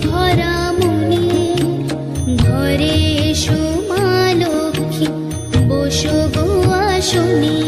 ধরা লক্ষ্মী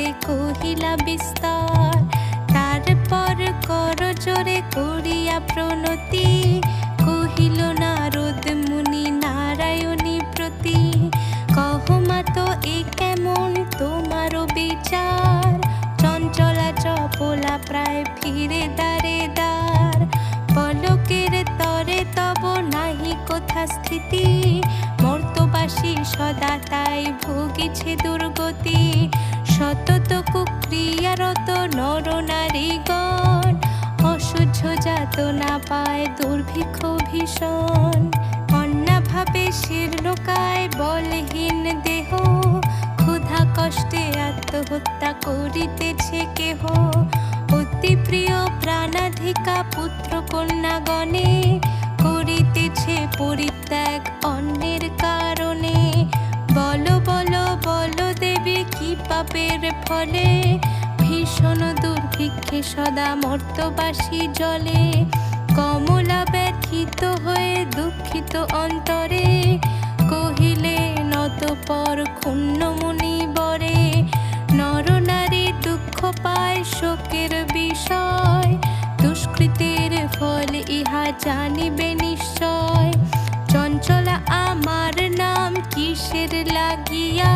সাক্ষাতে কহিলা বিস্তার। তারপর কর জোরে করিয়া প্রণতি। কহিল, নারদ মুনি নারায়ণী প্রতি কহমা তো এ কেমন তোমারও বিচার। চঞ্চলা চপলা প্রায় ফিরে দাঁড়ে দ্বার। পলকের তরে তব নাহি কোথা স্থিতি। মর্তবাসী সদা, তাই ভোগিছে দুর্গতি। সতত কুক্রিয়ারত নর নারীগণ, অসহ্য যাতনা পায় দুর্ভিক্ষ ভীষণ। অন্নাভাবে শীর্ণকায় বলহীন দেহ, ক্ষুধা কষ্টে আত্মহত্যা করিতেছে কেহ। অতি প্রিয় প্রাণাধিকা পুত্র কন্যাগণে ফলে ভীষণ দুর্ভিক্ষে সদা মর্তবাসী জলে। কমলা ব্যথিত হয়ে দুঃখিত অন্তরে, কহিলে নত পর ক্ষুণ্ণ মুনি বরে, নরনারী দুঃখ পায় শোকের বিষয়, দুষ্কৃতের ফল ইহা জানিবে নিশ্চয়। চঞ্চলা, আমার নাম কিসের লাগিয়া,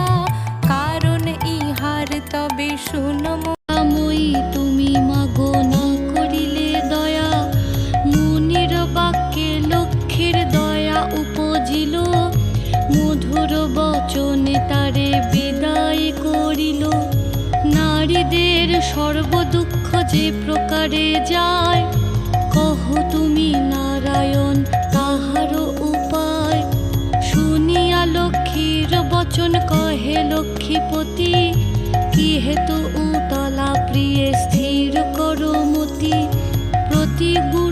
কারণ ইহার নারীদের সর্বদুঃখ যে প্রকারে যায়, কহ তুমি নারায়ণ, তাহারও উপায়। শুনিয়া লক্ষ্মীর বচন, কহে লক্ষ্মীপতি, কি হেতু উতলা প্রিয়ে স্থির করো মতি? প্রতি গু